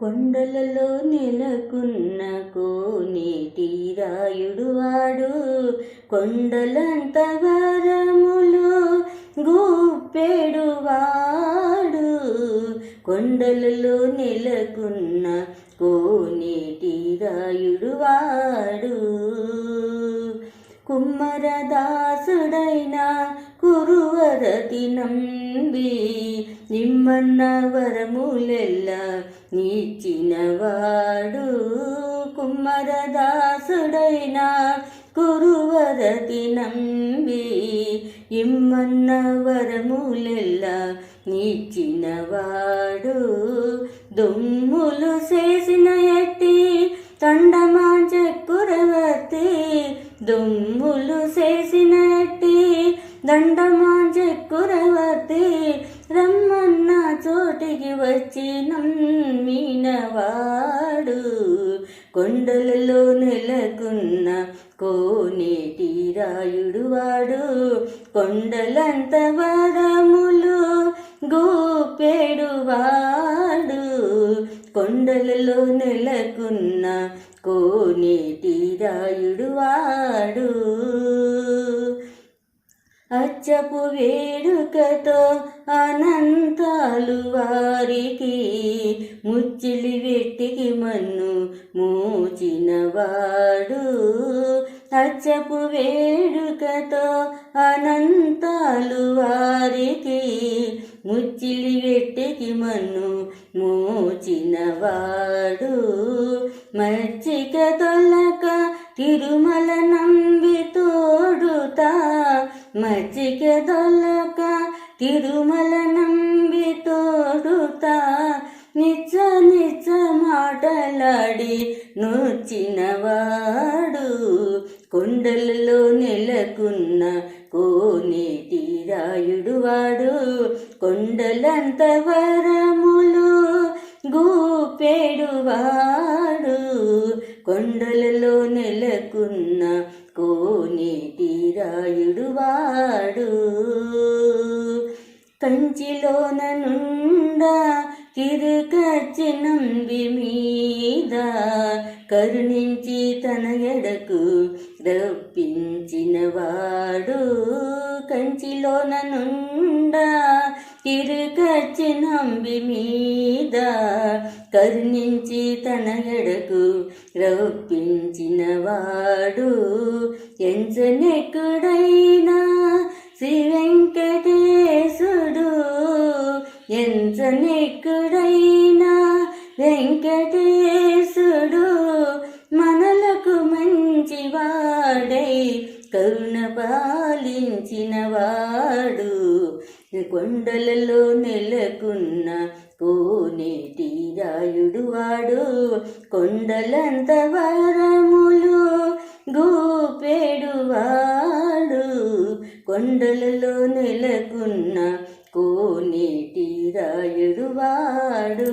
కొండలలో నెలకున్న కోనేటి రాయుడు వాడు. కొండలంత వరములు గూపెడు వాడు కొండలలో నెలకున్న కోనేటి రాయుడు వాడు. కుమ్మరదాసుడైన కురువరతి నంబీ నిమ్మన్న వరములెల్ల నీచినవాడు కుమ్మరదాసుడైన కురువరతి నంబి. ఇమ్మన్న వరములెల్ల నీచినవాడు దుమ్ములు చేసిన ఎట్టి దండమాంచెక్కురవర్తి దుమ్ములు చేసినట్టి దండమాంచెక్కురవర్తి రమ్మన్న చోటికి వచ్చి మీనవాడు కొండలలో నెలకున్న కోనేటి రాయుడు వాడు. కొండలంత వరములు గోపెడు వాడు. కొండలలో నెలకున్న కోనేటి రాయుడు వాడు. అచ్చపు వేడుకతో ఆ వారికి ముచ్చిలి వెట్టికి మన్ను మూచినవాడు. అచ్చపు వేడుకతో అనంతాలు వారికి ముచ్చిలి వెట్టికి మన్ను మూచినవాడు. మచ్చిక తొలక తిరుమల నంబి తోడుతా మచ్చిక తొలక తిరుమల నంబి తోడుతా నిచ్చ నిచ్చ మాటలాడి నూర్చినవాడు. కొండలలో నెలకున్న కోనేటి రాయుడు వాడు. కొండలంత వరములు గూపెడు వాడు కొండలలో నెలకున్న కోనేటి రాయుడు వాడు. కంచిలోన నుండా తిరుకచ్చి నంబి మీద కరుణించి తన ఎడకు రప్పించినవాడు. వాడు నుండా తిరుకచ్చి నంబి మీద కరుణించి తన ఎడకు రప్పించినవాడు. ఎంచనెక్కుడైనా శివ ఎంచనెక్కుడైనా వెంకటేశుడు మనలకు మంచివాడై కరుణ పాలించినవాడు కొండలలో నెలకున్న కోనేటి రాయుడు వాడు. కొండలంత వరములు గూపెడు వాడు. కొండలలో నెలకున్న కోనేటిరా ఎడువాడు